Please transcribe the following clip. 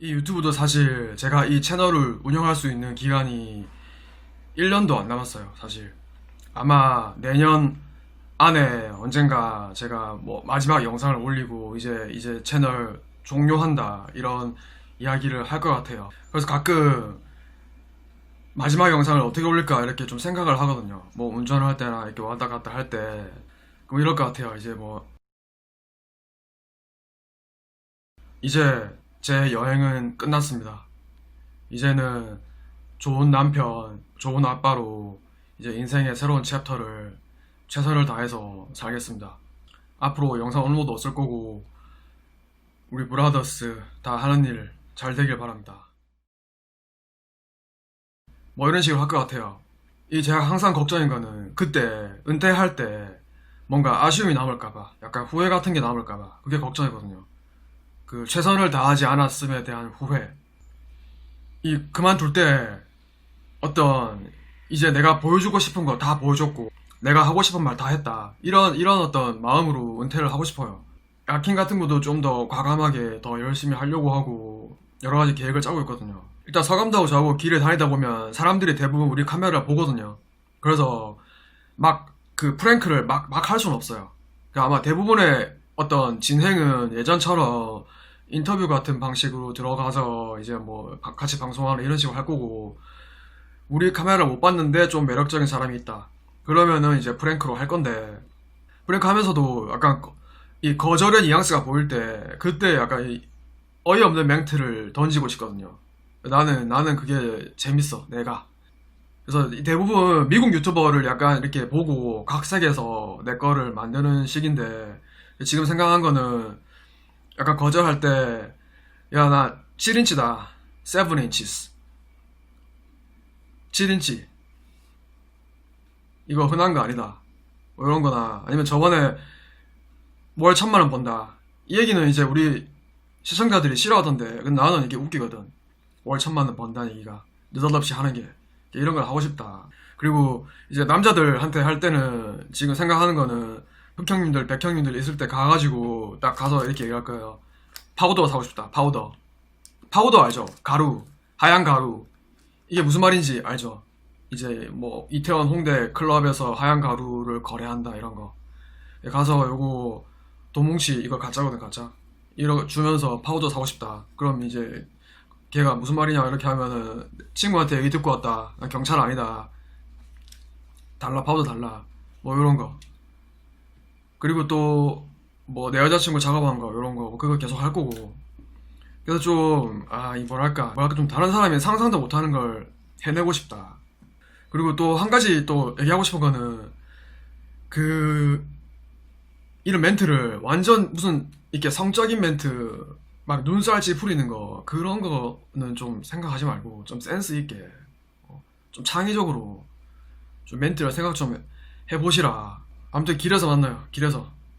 이 유튜브도 사실 제가 이 채널을 운영할 수 있는 기간이 1년도 안 남았어요, 사실. 아마 내년 안에 언젠가 제가 뭐 마지막 영상을 올리고 이제 이제 채널 종료한다 이런 이야기를 할 것 같아요. 그래서 가끔 마지막 영상을 어떻게 올릴까 이렇게 좀 생각을 하거든요. 뭐 운전을 할 때나 이렇게 왔다 갔다 할 때 그럼 이럴 것 같아요. 이제 뭐 이제 제 여행은 끝났습니다. 이제는 좋은 남편, 좋은 아빠로 이제 인생의 새로운 챕터를 최선을 다해서 살겠습니다. 앞으로 영상 업로드 없을 거고 우리 브라더스 다 하는 일 잘 되길 바랍니다. 뭐 이런 식으로 할 것 같아요. 이 제가 항상 걱정인 거는 그때 은퇴할 때 뭔가 아쉬움이 남을까봐 약간 후회 같은 게 남을까봐 그게 걱정이거든요. 그 최선을 다하지 않았음에 대한 후회. 이 그만둘 때 어떤 이제 내가 보여주고 싶은 거 다 보여줬고 내가 하고 싶은 말 다 했다. 이런 이런 어떤 마음으로 은퇴를 하고 싶어요. 야킹 같은 것도 좀 더 과감하게 더 열심히 하려고 하고 여러 가지 계획을 짜고 있거든요. 일단 서감도 하고 저하고 길을 다니다 보면 사람들이 대부분 우리 카메라 보거든요. 그래서 막 그 프랭크를 막 막 할 수는 없어요. 그러니까 아마 대부분의 어떤 진행은 예전처럼 인터뷰 같은 방식으로 들어가서 이제 뭐 바- 같이 방송하는 이런 식으로 할 거고 우리 카메라 못 봤는데 좀 매력적인 사람이 있다. 그러면은 이제 프랭크로 할 건데 프랭크 하면서도 약간 거- 이 거절의 뉘앙스가 보일 때 그때 약간 이 어이없는 멘트를 던지고 싶거든요. 나는 나는 그게 재밌어 내가. 그래서 이 대부분 미국 유튜버를 약간 이렇게 보고 각색해서 내 거를 만드는 식인데 지금 생각한 거는 약간 거절할 때 야 나 7인치다. 7인치스 7인치. 이거 흔한 거 아니다. 뭐 이런 거나. 아니면 저번에 월 천만 원 번다. 이 얘기는 이제 우리 시청자들이 싫어하던데 근데 나는 이게 웃기거든. 월 천만 원 번다는 얘기가. 느닷없이 하는 게. 이런 걸 하고 싶다. 그리고 이제 남자들한테 할 때는 지금 생각하는 거는 흑형님들 백형님들 있을 때 가가지고 딱 가서 이렇게 얘기할 거예요. 파우더 사고 싶다. 파우더. 파우더 알죠? 가루. 하얀 가루. 이게 무슨 말인지 알죠? 이제 뭐 이태원 홍대 클럽에서 하얀 가루를 거래한다 이런 거. 가서 요거 도뭉치 이거 가짜거든 가짜 이거 주면서 파우더 사고 싶다. 그럼 이제 걔가 무슨 말이냐 이렇게 하면은 친구한테 얘기 듣고 왔다. 나 경찰 아니다. 달라 파우더 달라. 뭐 이런 거 그리고 또 뭐 내 여자친구 작업한 거 이런 거 그거 계속 할 거고. 그래서 좀 아 이 뭐랄까. 뭐랄까 좀 다른 사람이 상상도 못하는 걸 해내고 싶다. 그리고 또 한 가지 또 얘기하고 싶은 거는 그 이런 멘트를 완전 무슨 이렇게 성적인 멘트 막 눈살 찌푸리는 거 그런 거는 좀 생각하지 말고 좀 센스 있게 어, 좀 창의적으로 좀 멘트를 생각 좀 해보시라 아무튼 길에서 만나요. 길에서